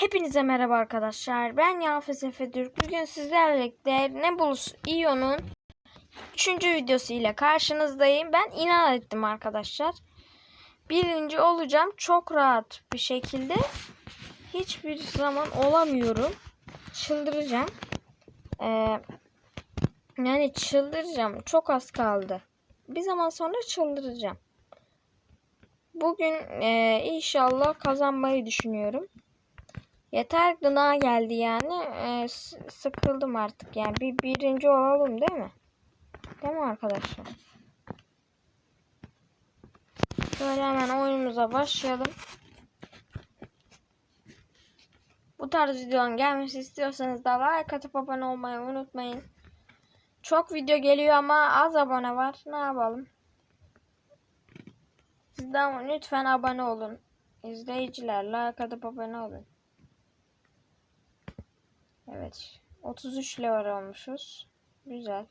Hepinize merhaba arkadaşlar. Ben Yafes Efe Türk. Bugün sizlerle birlikte Nebulus Ion'un 3. videosu ile karşınızdayım. Ben inat ettim arkadaşlar. Birinci olacağım. Çok rahat bir şekilde. Hiçbir zaman olamıyorum. Çıldıracağım. Ee, yani çıldıracağım. Çok az kaldı. Bir zaman sonra çıldıracağım. Bugün e, inşallah kazanmayı düşünüyorum. Yeter gına geldi yani. Ee, sıkıldım artık yani. Bir birinci olalım değil mi? Değil mi arkadaşlar? Şöyle hemen oyunumuza başlayalım. Bu tarz videonun gelmesi istiyorsanız da like atıp abone olmayı unutmayın. Çok video geliyor ama az abone var. Ne yapalım? Sizden lütfen abone olun. İzleyiciler like atıp abone olun. Evet. 33 level olmuşuz. Güzel.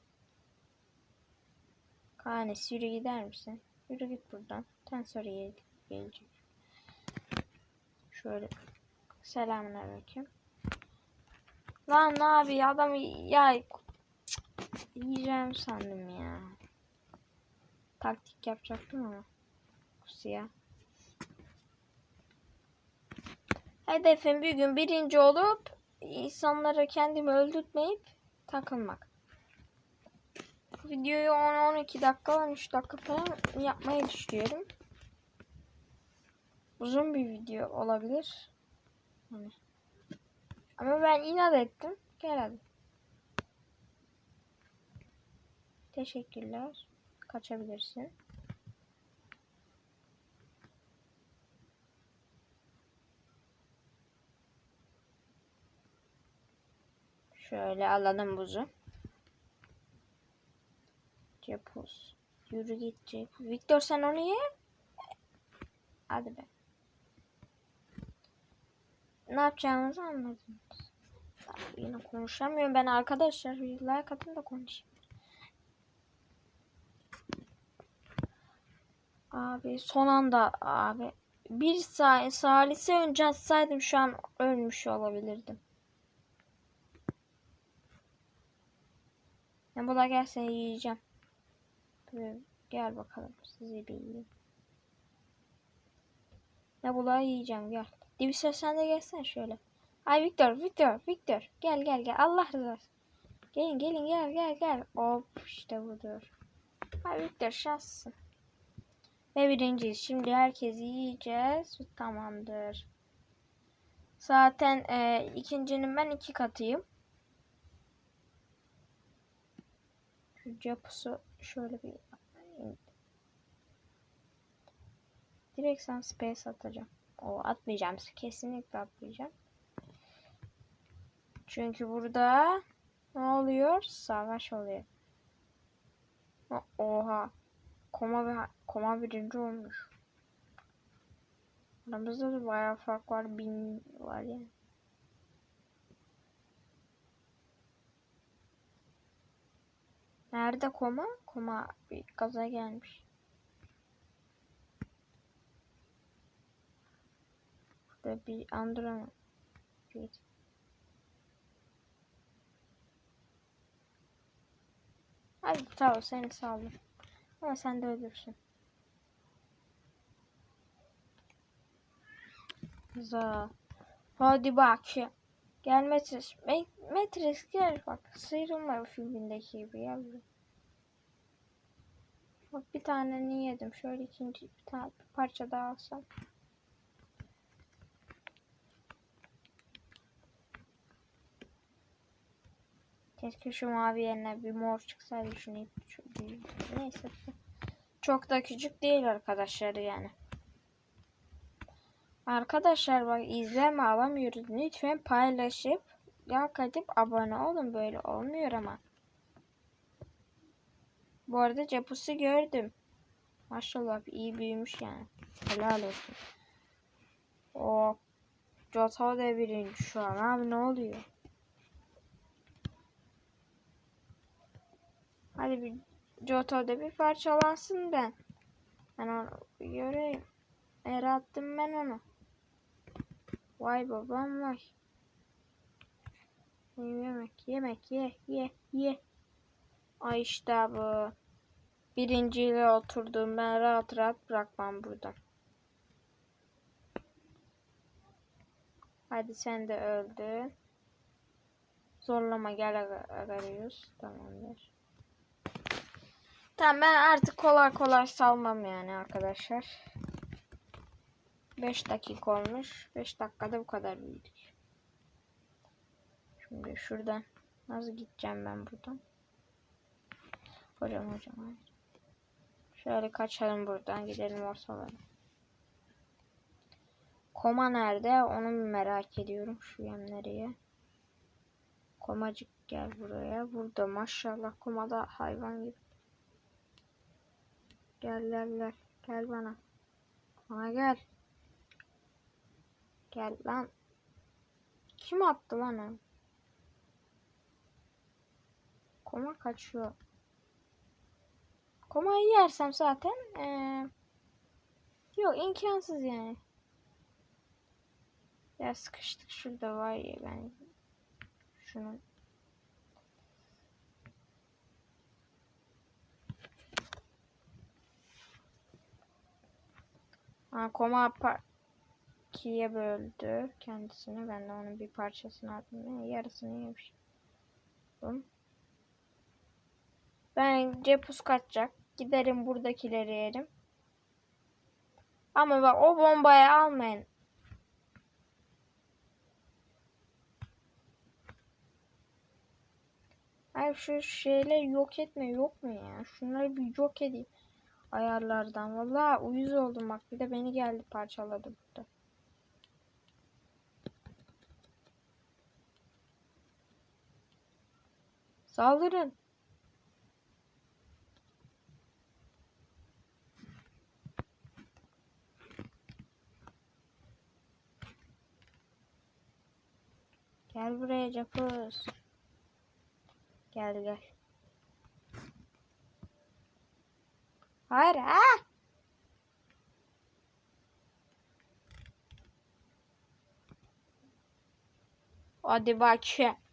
Kanes yürü gider misin? Yürü git buradan. Gel gelecek. Şöyle. Selamünaleyküm. Lan ne abi adam ya yiyeceğim sandım ya. Taktik yapacaktım ama. Kusiya. Hedefim bir gün birinci olup insanlara kendimi öldürtmeyip takılmak. Videoyu 10-12 dakika 13 dakika falan yapmayı düşünüyorum. Uzun bir video olabilir. Hani. Ama ben inat ettim. Gel hadi. Teşekkürler. Kaçabilirsin. Şöyle alalım buzu. Cepus. Yürü Cepus. Victor sen onu ye. Hadi be. Ne yapacağımızı anladım. Abi yine konuşamıyorum ben arkadaşlar. Like atın da konuşayım. Abi son anda abi. Bir saniye salise önce atsaydım şu an ölmüş olabilirdim. Ben bula gel seni yiyeceğim. Böyle gel bakalım sizi bir yiyeyim. Ne bula yiyeceğim gel. Dibise sen de gelsen şöyle. Ay Victor, Victor, Victor. Gel gel gel. Allah olsun. Gelin gelin gel gel gel. Hop işte budur. Ay Victor şanslısın. Ve birinciyiz. Şimdi herkesi yiyeceğiz. Tamamdır. Zaten e, ikincinin ben iki katıyım. Şu yapısı şöyle bir direkt sen space atacağım. O atmayacağım. Kesinlikle atmayacağım. Çünkü burada ne oluyor? Savaş oluyor. Oha. Koma ve koma birinci olmuş. Aramızda da bayağı fark var. Bin var yani. Nerede koma? Koma bir gaza gelmiş. Burada bir Andron. Bir. Hadi tamam seni saldım. Ama sen de ölürsün. Za. Hadi bak. ya. Gel Metris. Me Metris gel bak. Sıyrılma filmindeki gibi yavrum. Bak bir tane yedim. Şöyle ikinci bir tane bir parça daha alsam. Keşke şu mavi yerine bir mor çıksaydı şunu. Neyse. Çok da küçük değil arkadaşlar yani. Arkadaşlar bak izleme alamıyoruz. Lütfen paylaşıp like atıp abone olun. Böyle olmuyor ama. Bu arada Cepus'u gördüm. Maşallah iyi büyümüş yani. Helal olsun. O Jotao da birinci şu an. Abi ne oluyor? Hadi bir Joto'da bir parçalansın ben. Ben onu göreyim. Yere attım ben onu. Vay babam vay. Yemek yemek ye ye ye. Ay işte bu. Birinciyle oturdum ben rahat rahat bırakmam burada. Hadi sen de öldün. Zorlama gel arıyoruz. Tamamdır. Tamam ben artık kolay kolay salmam yani arkadaşlar. 5 dakika olmuş. 5 dakikada bu kadar büyüdük. Şimdi şuradan nasıl gideceğim ben buradan? Hocam hocam. Şöyle kaçalım buradan gidelim ortalara. Koma nerede? Onu merak ediyorum. Şu yan nereye? Komacık gel buraya. Burada maşallah komada hayvan gibi. Gel gel gel. Gel bana. Bana gel. Gel lan. Kim attı lan onu? Koma kaçıyor. Komayı yersem zaten ee, yok imkansız yani. Ya sıkıştık şurada var ya ben şunun Ha, koma par ikiye böldü kendisini. Ben de onun bir parçasını aldım. Yarısını yemiş. Bence pus kaçacak. Giderim buradakileri yerim. Ama bak o bombayı almayın. Ay şu şeyler yok etme yok mu ya? Şunları bir yok edeyim. Ayarlardan. Valla uyuz oldum bak. Bir de beni geldi parçaladı burada. Saldırın. Gel buraya Capuz. Gel gel. Hayır ha. Hadi bakayım.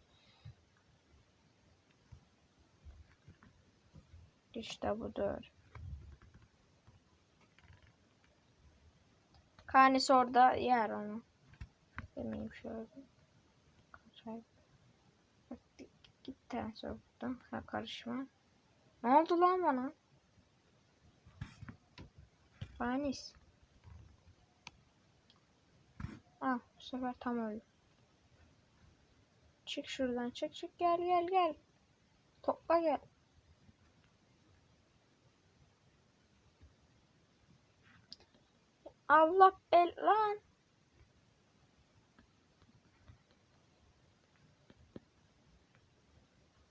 İşte budur. Karnesi orada yer onu. Demeyeyim şöyle. Kaçayım. Git buradan. Ha karışma. Ne oldu lan bana? Panis. Ah bu sefer tam öldü. Çık şuradan çık çık gel gel gel. Topla gel. Allah belan.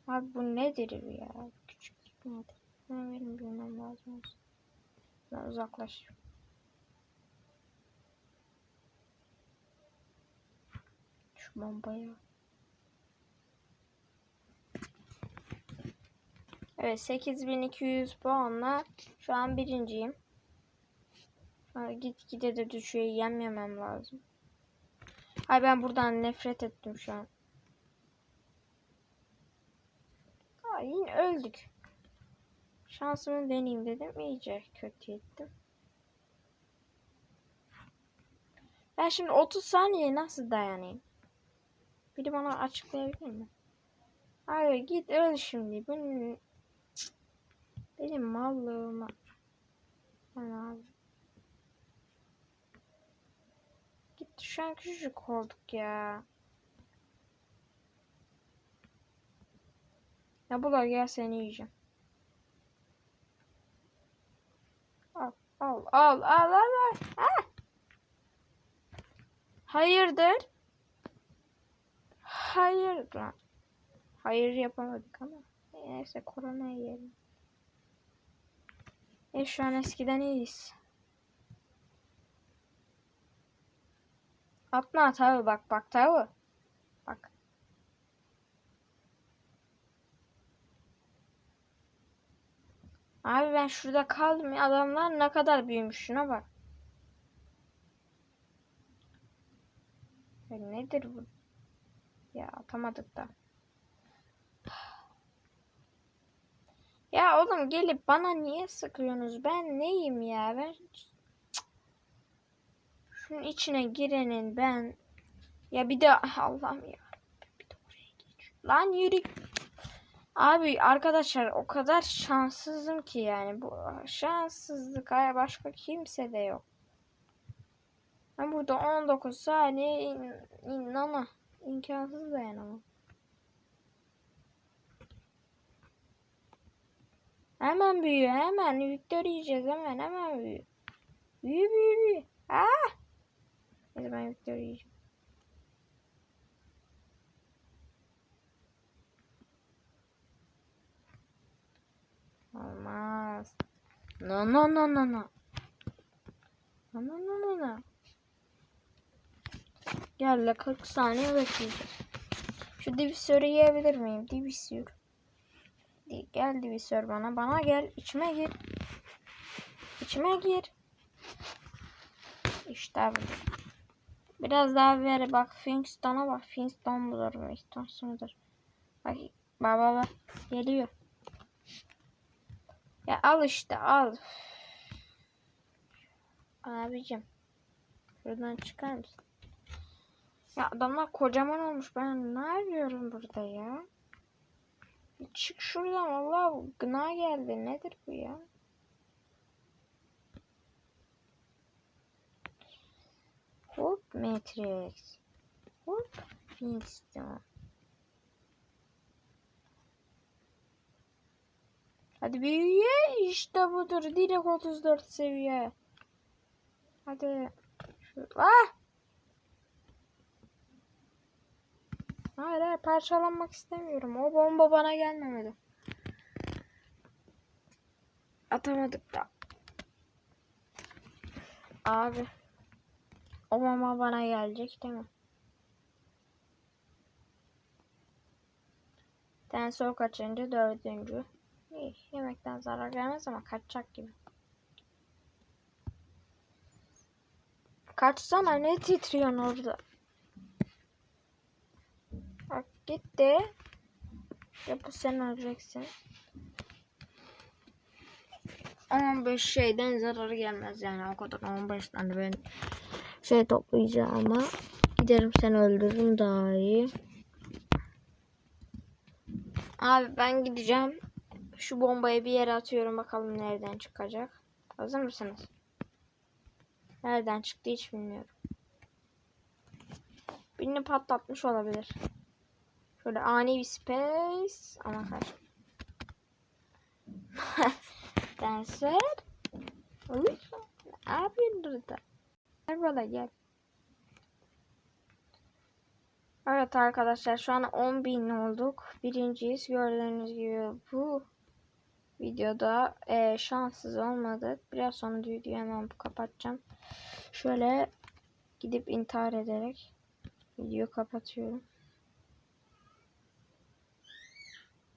Abi bu nedir ya? Küçük nedir? Ben benim bilmem lazım. Ben uzaklaş. Şu bombayı. Evet 8200 puanla şu an birinciyim. Git gide de düşüyor yememem lazım. Ay ben buradan nefret ettim şu an. Ay yine öldük. Şansımı deneyeyim dedim. İyice kötü ettim. Ben şimdi 30 saniye nasıl dayanayım? Biri bana açıklayabilir mi? Abi git öl şimdi. Benim, benim mallığıma. Ben abi. Gitti şu an küçücük olduk ya. Ya bular gel seni yiyeceğim. Al al al al al al. Ah! Hayırdır? Hayır lan. Hayır yapamadık ama. Neyse korona yiyelim. E şu an eskiden iyiyiz. Atma tabi bak bak tabi. Bak. Abi ben şurada kaldım ya adamlar ne kadar büyümüş şuna bak. Ya nedir bu? Ya atamadık da. Ya oğlum gelip bana niye sıkıyorsunuz? Ben neyim ya? Ben. Şunun içine girenin ben ya bir de Allah'ım ya. Bir de oraya geç. Lan yürü. Abi arkadaşlar o kadar şanssızım ki yani bu şanssızlık ay başka kimse de yok. Ben burada 19 saniye in, inana imkansız dayanamam. Hemen büyü hemen Victory yiyeceğiz hemen hemen büyü. Büyü büyü büyü. Ah! Neyse ben Victory yiyeceğim. Olmaz. No no no no no. No no no no no. Gel la 40 saniye bekleyeceğiz. Şu divisörü yiyebilir miyim? Divisör. Di- Gel divisör bana. Bana gel. İçime gir. İçime gir. İşte bu. Biraz daha ver bak Finkstone'a bak. Finkstone mudur? Finkstone mudur? Bak baba bak. Geliyor. Ya al işte al. Abicim. Şuradan çıkar mısın? Ya adamlar kocaman olmuş. Ben ne arıyorum burada ya? Çık şuradan. Vallahi bu gına geldi. Nedir bu ya? Hop Matrix. Hop Flintstone. Hadi büyüye işte budur. Direkt 34 seviye. Hadi. Şu, ah! Hayır hayır parçalanmak istemiyorum. O bomba bana gelmemeli. Atamadık da. Abi. O bomba bana gelecek değil mi? Tensör kaçıncı? Dördüncü. İyi, yemekten zarar gelmez ama kaçacak gibi. Kaçsana ne titriyorsun orada? Bak gitti. Ya bu sen öleceksin. 15 şeyden zararı gelmez yani o kadar 15 tane ben şey toplayacağım ama giderim seni öldürürüm daha iyi. Abi ben gideceğim. Şu bombayı bir yere atıyorum bakalım nereden çıkacak. Hazır mısınız? Nereden çıktı hiç bilmiyorum. Birini patlatmış olabilir. Şöyle ani bir space ama kaç. Dancer. Lütfen. Ne yapıyorsun burada? Gel bana gel. Evet arkadaşlar şu an 10.000 olduk. Birinciyiz. Gördüğünüz gibi bu videoda e, şanssız olmadık. Biraz sonra videoyu hemen kapatacağım. Şöyle gidip intihar ederek videoyu kapatıyorum.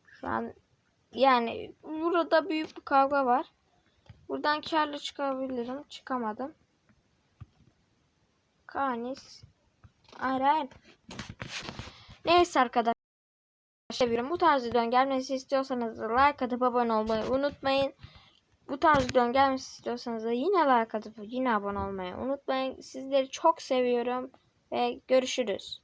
Şu an yani burada büyük bir kavga var. Buradan karlı çıkabilirim. Çıkamadım. Kanis. Aren. Neyse arkadaşlar. Seviyorum. Bu tarz videonun gelmesi istiyorsanız da like atıp abone olmayı unutmayın. Bu tarz videonun gelmesi istiyorsanız da yine like atıp yine abone olmayı unutmayın. Sizleri çok seviyorum ve görüşürüz.